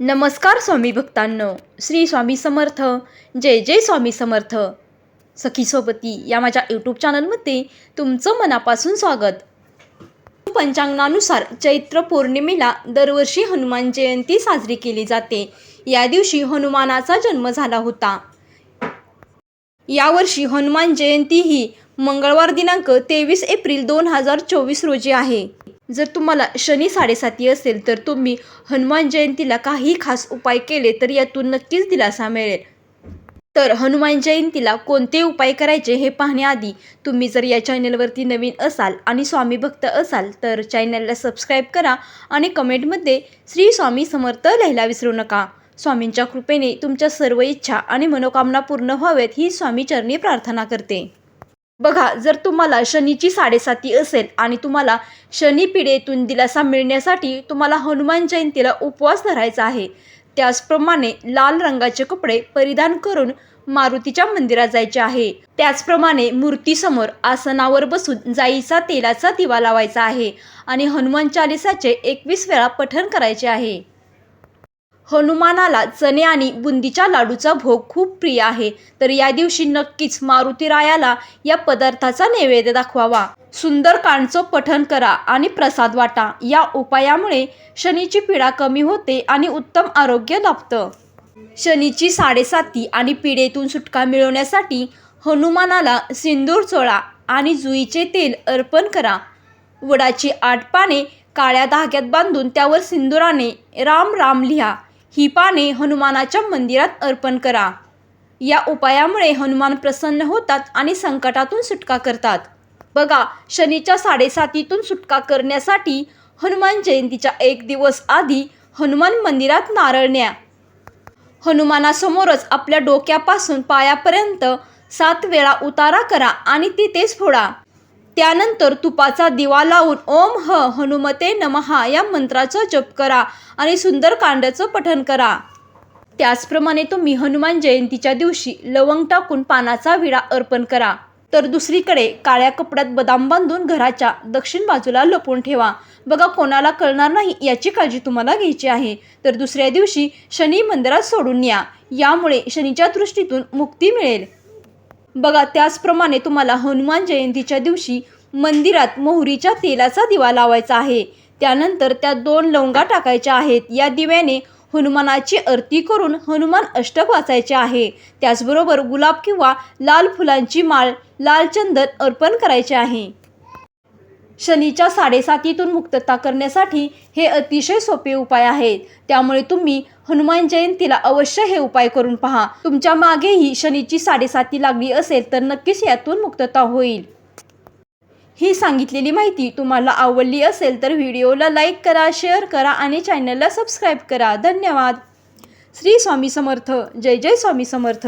नमस्कार स्वामी भक्तांनो श्री स्वामी समर्थ जय जय स्वामी समर्थ. सखी सोबती या माझ्या यूट्यूब चॅनलमध्ये तुमचं मनापासून स्वागत. पंचांगानुसार चैत्र पौर्णिमेला दरवर्षी हनुमान जयंती साजरी केली जाते. या दिवशी हनुमानाचा जन्म झाला होता. यावर्षी हनुमान जयंती ही मंगळवार दिनांक तेवीस एप्रिल दोन हजार चोवीस रोजी आहे. जर तुम्हाला शनी साडेसाती असेल तर तुम्ही हनुमान जयंतीला काही खास उपाय केले तर यातून नक्कीच दिलासा मिळेल. तर हनुमान जयंतीला कोणते उपाय करायचे हे पाहण्याआधी तुम्ही जर या चॅनलवरती नवीन असाल आणि स्वामी भक्त असाल तर चॅनलला सबस्क्राईब करा आणि कमेंटमध्ये श्री स्वामी समर्थ लिहायला विसरू नका. स्वामींच्या कृपेने तुमच्या सर्व इच्छा आणि मनोकामना पूर्ण व्हावेत ही स्वामी चरणी प्रार्थना करते. बघा जर तुम्हाला शनीची साडेसाती असेल आणि तुम्हाला शनी पिढेतून दिलासा मिळण्यासाठी तुम्हाला हनुमान जयंतीला उपवास धरायचा आहे त्याचप्रमाणे लाल रंगाचे कपडे परिधान करून मारुतीच्या मंदिरात जायचे आहे. त्याचप्रमाणे मूर्तीसमोर आसनावर बसून जाईचा तेलाचा दिवा लावायचा आहे आणि हनुमान चालिसाचे एकवीस वेळा पठण करायचे आहे. हनुमानाला चणे आणि बुंदीच्या लाडूचा भोग खूप प्रिय आहे. तर या दिवशी नक्कीच मारुतीरायाला या पदार्थाचा नैवेद्य दाखवावा. सुंदर कांडचं पठण करा आणि प्रसाद वाटा. या उपायामुळे शनीची पीडा कमी होते आणि उत्तम आरोग्य लाभतं. शनीची साडेसाती आणि पिढेतून सुटका मिळवण्यासाठी हनुमानाला सिंदूर चोळा आणि जुईचे तेल अर्पण करा. वडाची आठ पाने काळ्या धाग्यात बांधून त्यावर सिंदुराने राम राम लिहा. ही पाने हनुमानाच्या मंदिरात अर्पण करा. या उपायामुळे हनुमान प्रसन्न होतात आणि संकटातून सुटका करतात. बघा शनीच्या साडेसातीतून सुटका करण्यासाठी हनुमान जयंतीच्या एक दिवस आधी हनुमान मंदिरात नारळ न्या. हनुमानासमोरच आपल्या डोक्यापासून पायापर्यंत सात वेळा उतारा करा आणि तिथेच फोडा. त्यानंतर तुपाचा दिवा लावून ओम ह हनुमते नमहा या मंत्राचा जप करा आणि सुंदरकांडाचं पठण करा. त्याचप्रमाणे तुम्ही हनुमान जयंतीच्या दिवशी लवंग टाकून पानाचा विडा अर्पण करा. तर दुसरीकडे काळ्या कपड्यात बदाम बांधून घराच्या दक्षिण बाजूला लपवून ठेवा. बघा कोणाला कळणार नाही याची काळजी तुम्हाला घ्यायची आहे. तर दुसऱ्या दिवशी शनी मंदिरात सोडून या. यामुळे शनीच्या दृष्टीतून मुक्ती मिळेल. बघा त्याचप्रमाणे तुम्हाला हनुमान जयंतीच्या दिवशी मंदिरात मोहरीच्या तेलाचा दिवा लावायचा आहे. त्यानंतर त्या दोन लवंगा टाकायच्या आहेत. या दिव्याने हनुमानाची आरती करून हनुमान अष्टक वाचायचे आहे. त्याचबरोबर गुलाब किंवा लाल फुलांची माळ लाल चंदन अर्पण करायचे आहे. शनीच्या साडेसातीतून मुक्तता करण्यासाठी हे अतिशय सोपे उपाय आहेत. त्यामुळे तुम्ही हनुमान जयंतीला अवश्य हे उपाय करून पहा. तुमच्या मागेही शनीची साडेसाती लागली असेल तर नक्कीच यातून मुक्तता होईल. ही सांगितलेली माहिती तुम्हाला आवडली असेल तर व्हिडिओला लाईक करा शेअर करा आणि चॅनलला सबस्क्राईब करा. धन्यवाद. श्री स्वामी समर्थ. जय जय स्वामी समर्थ.